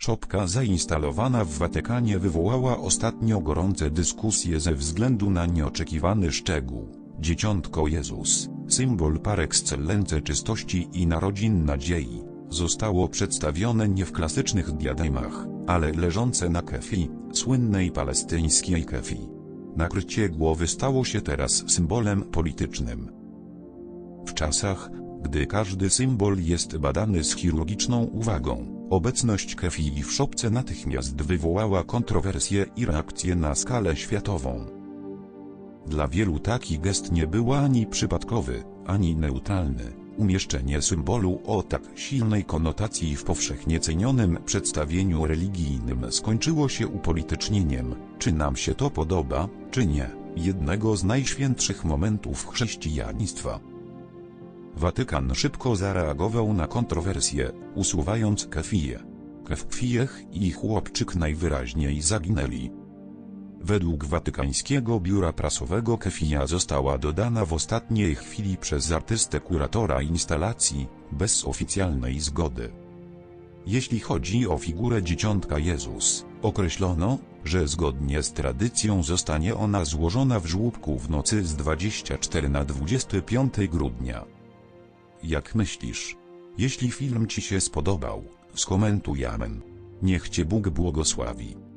Szopka zainstalowana w Watykanie wywołała ostatnio gorące dyskusje ze względu na nieoczekiwany szczegół. Dzieciątko Jezus, symbol par excellence czystości i narodzin nadziei, zostało przedstawione nie w klasycznych diademach, ale leżące na kefi, słynnej palestyńskiej kefi. Nakrycie głowy stało się teraz symbolem politycznym. W czasach, gdy każdy symbol jest badany z chirurgiczną uwagą, obecność kefi w szopce natychmiast wywołała kontrowersje i reakcje na skalę światową. Dla wielu taki gest nie był ani przypadkowy, ani neutralny. Umieszczenie symbolu o tak silnej konotacji w powszechnie cenionym przedstawieniu religijnym skończyło się upolitycznieniem, czy nam się to podoba, czy nie, jednego z najświętszych momentów chrześcijaństwa. Watykan szybko zareagował na kontrowersję, usuwając kefiję. Kefkwijech i chłopczyk najwyraźniej zaginęli. Według watykańskiego biura prasowego kefija została dodana w ostatniej chwili przez artystę kuratora instalacji, bez oficjalnej zgody. Jeśli chodzi o figurę dzieciątka Jezus, określono, że zgodnie z tradycją zostanie ona złożona w żłóbku w nocy z 24 na 25 grudnia. Jak myślisz? Jeśli film Ci się spodobał, skomentuj amen. Niech Cię Bóg błogosławi.